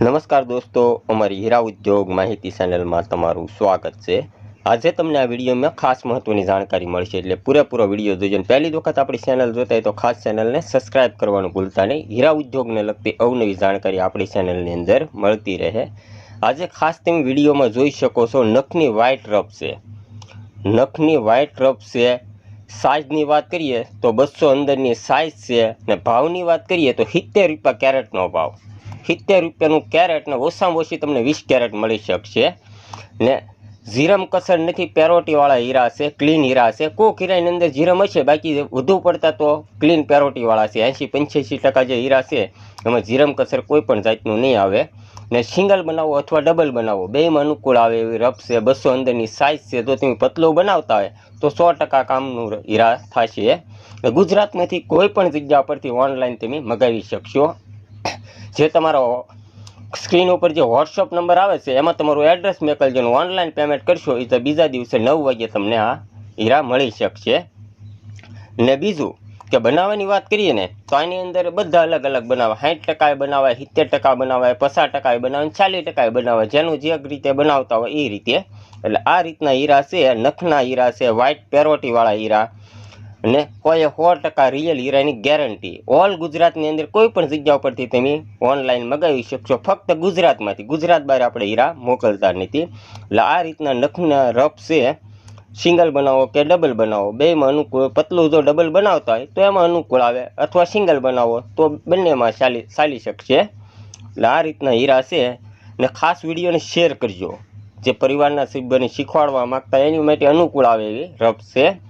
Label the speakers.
Speaker 1: નમસ્કાર દોસ્તો, અમારી હીરા ઉદ્યોગ માહિતી ચેનલમાં તમારું સ્વાગત છે. આજે તમને આ વિડીયોમાં ખાસ મહત્ત્વની જાણકારી મળશે, એટલે પૂરેપૂરો વીડિયો જોજો અને પહેલી વખત આપણી ચેનલ જોતા હોય તો ખાસ ચેનલને સબસ્ક્રાઇબ કરવાનું ભૂલતા નહીં. હીરા ઉદ્યોગને લગતી અવનવી જાણકારી આપણી ચેનલની અંદર મળતી રહે. આજે ખાસ તમે વિડીયોમાં જોઈ શકો છો, નખની વ્હાઇટ રફ છે. નખની વ્હાઇટ રફ છે. સાઇઝની વાત કરીએ તો બસો અંદરની સાઇઝ છે ને ભાવની વાત કરીએ તો સિત્તેર રૂપિયા કેરેટનો ભાવ. સિત્તેર રૂપિયાનું કેરેટ ને ઓછામાં ઓછી તમને વીસ કેરેટ મળી શકશે. ને જીરમ કસર નથી, પેરોટીવાળા હીરા છે, ક્લીન હીરા છે. કોક હીરાની અંદર જીરમ હશે, બાકી વધુ પડતા તો ક્લીન પેરોટીવાળા છે. એંશી પંચ્યાસી ટકા જે હીરા છે, એમાં જીરમ કસર કોઈ પણ જાતનું નહીં આવે. ને સિંગલ બનાવો અથવા ડબલ બનાવો બેમાં અનુકૂળ આવે એવી રફ છે, બસો અંદરની સાઇઝ છે. તો તમે પતલો બનાવતા હોય, તો સો ટકા કામનું હીરા થશે. ગુજરાતમાંથી કોઈ પણ જગ્યા પરથી ઓનલાઈન તમે મગાવી શકશો. જે તમારો સ્ક્રીન ઉપર જે વોટ્સઅપ નંબર આવે છે, એમાં તમારું એડ્રેસ મોકલજો અને ઓનલાઈન પેમેન્ટ કરશો એ તો બીજા દિવસે નવ વાગે તમને આ હીરા મળી શકશે. ને બીજું, કે બનાવવાની વાત કરીએ ને, તો આની અંદર બધા અલગ અલગ બનાવે. સાઠ ટકા બનાવાય, સિત્તેર ટકા બનાવાય, પચાસ ટકા બનાવે ચાલીસ ટકા બનાવે. જેનું જે રીતે બનાવતા હોય એ રીતે. એટલે આ રીતના હીરા છે, નખના હીરા છે વ્હાઇટ પેરોટીવાળા હીરા. અને કોઈ સો ટકા રિયલ હીરાની ગેરંટી ઓલ ગુજરાતની અંદર કોઈ પણ જગ્યા ઉપરથી તમે ઓનલાઈન મગાવી શકશો. ફક્ત ગુજરાતમાંથી. ગુજરાત બહાર આપણે હીરા મોકલતા નથી. એટલે આ રીતના નખના રફ છે. સિંગલ બનાવો કે ડબલ બનાવો. બેમાં અનુકૂળ, પતલું જો ડબલ બનાવતા હોય, તો એમાં અનુકૂળ આવે. અથવા સિંગલ બનાવો, તો બંનેમાં ચાલી ચાલી શકશે. એટલે આ રીતના હીરા છે. ને ખાસ વિડીયોને શેર કરજો. જે પરિવારના સભ્યોને શીખવાડવા માગતા એની માટે અનુકૂળ આવે એવી રફ છે.